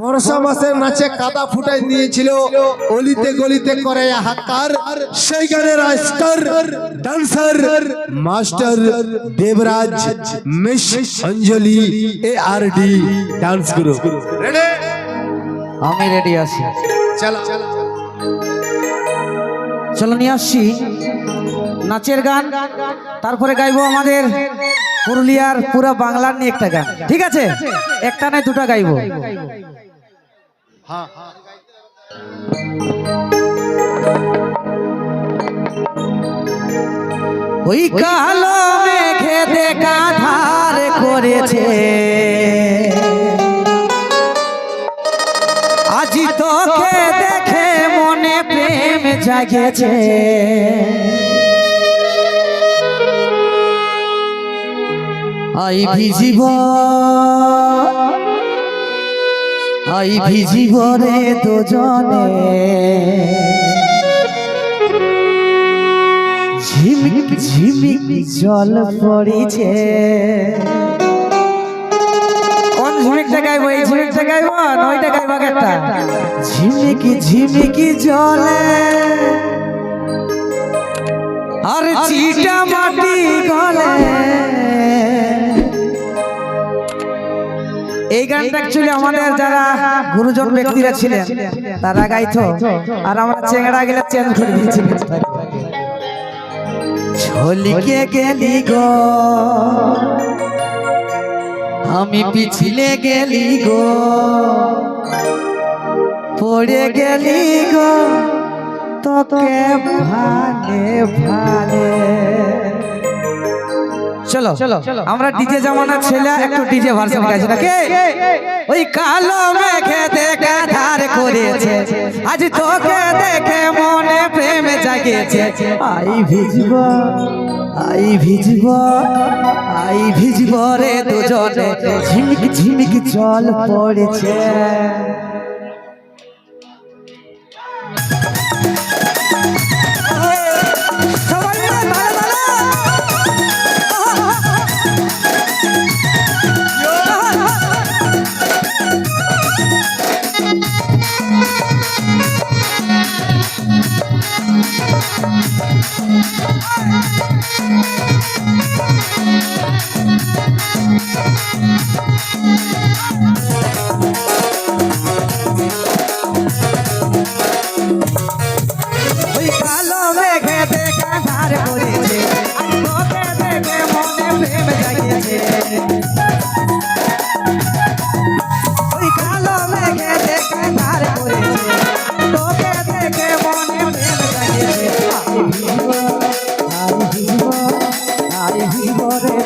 বর্ষা মাসের নাচে কাদা ফুটাই নিয়েছিল অলিতে গলিতে করে হাক্কার সেই গানের star dancer master Debraj miss Anjali A R D dance group ready আমি রেডি আছি। চলো। চলো নিয়ে আসছি। নাচের গান তারপরে গাইবো আমাদের পুরুলিয়ার পুরো বাংলার নিয়ে একটা গান। ঠিক আছে? একটা নয় দুটা গাইবো। হ্যাঁ। ওই কালো মেঘে দেখা ধার করেছে। আজি তোকে দেখে মনে প্রেম জাগেছে। আই ভিজিব আই ভিজিব রে দুজনে। ঝিমিক ঝিমিক জল পড়েছে। কোন ঝিমিকটা গাইবো এই ঝিমিকটা গাইবো না ওইটা গাইবো একটা। ঝিমিকি ঝিমিকি জলে। আর চিটা মাটি গলে। এই গানটা অ্যাকচুয়ালি আমাদের যারা গুরুজন ব্যক্তিরা ছিলেন, তারা গাইতো। আর আমরা চেংড়া গেলে চেঞ্জ করে দিয়েছি ছলিকে গেলি গো। আমি পিছলে গেলি গো। পড়ে গেলি গো। তোকে ভালে ভালে চলো চলো আমরা ডিজে জামানার ছেলে একটু ডিজে ভার্সন গাইছি নাকি ওই কালো মেঘে দেখা ধার করেছে। আজ তোকে দেখে মনে প্রেম জাগিয়েছে। আই ভিজব আই ভিজব আই ভিজব রে দুজনে। ঝিমিক ঝিমিক জল পড়েছে।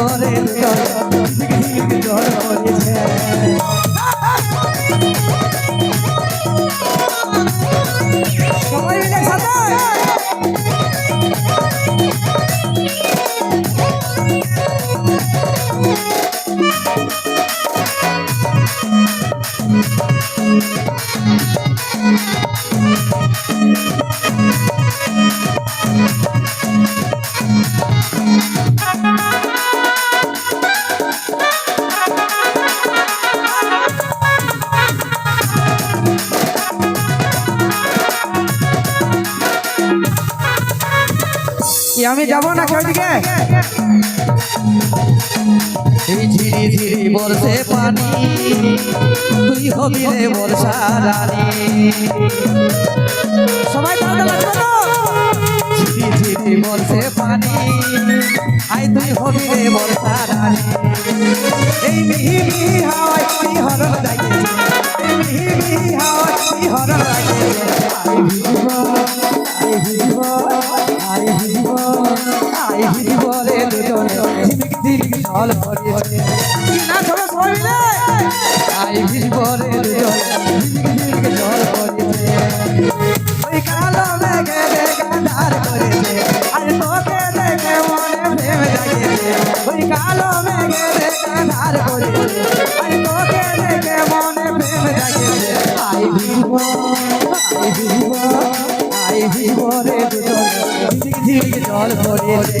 আই ভিজব কি আমি যাব না কেউ দিকে? এই ঝিরি ঝিরি বর্ষে পানি তুই হবি রে বর্ষা রানী। সবাই তাহলে লাগবে তো। ঝিরি ঝিরি বর্ষে পানি আই তুই হবি রে বর্ষা রানী। এই মিহি মিহি হাওয়ায় তুই হরণ লাগে মিহি মিহি হাওয়ায় তুই হরণ লাগে আই ভিজব আই ভিজব। জল হরে আই বিশ্বরে জল হরে ওই কালো মেঘে গান্ধার করেছে আর তোকে দেখে মনে প্রেম জাগেছে ওই কালো মেঘে গান্ধার করেছে আর তোকে দেখে মনে প্রেম জাগেছে আই বিশ্বর আই বিশ্বর আই বিশ্বরে জল ঝিলঝিল জল হরে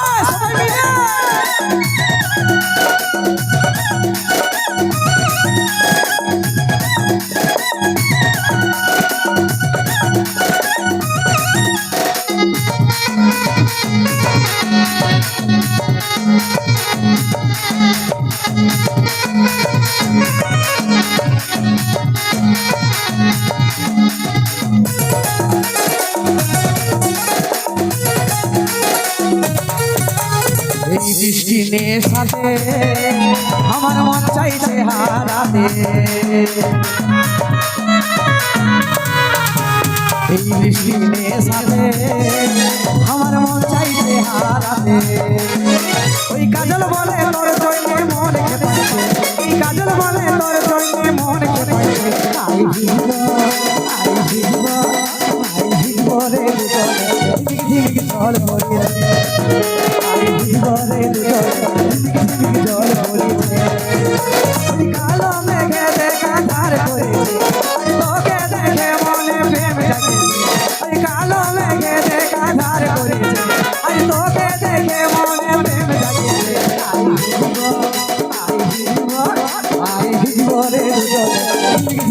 ভিজব রে বৃষ্টি সাথে আমার মন চাইছে হারাতে। এই বৃষ্টি সাথে আমার মন চাইছে হারাতে। ওই কাজল বলে তোর জন্যে মন খেতে। এই কাজল বলে তোর জন্যে মন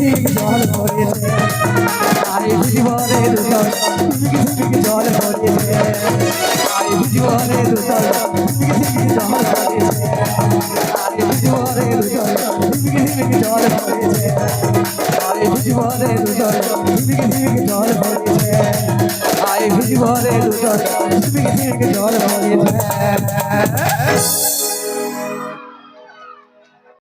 ঝিক ঝিক জল পড়েছে আই ভিজব রে দুজন ঝিক ঝিক জল পড়েছে আই ভিজব রে দুজন ঝিক ঝিক জল পড়েছে আই ভিজব রে দুজন ঝিক ঝিক জল পড়েছে আই ভিজব রে দুজন ঝিক ঝিক জল পড়েছে আই ভিজব রে দুজন ঝিক ঝিক জল পড়েছে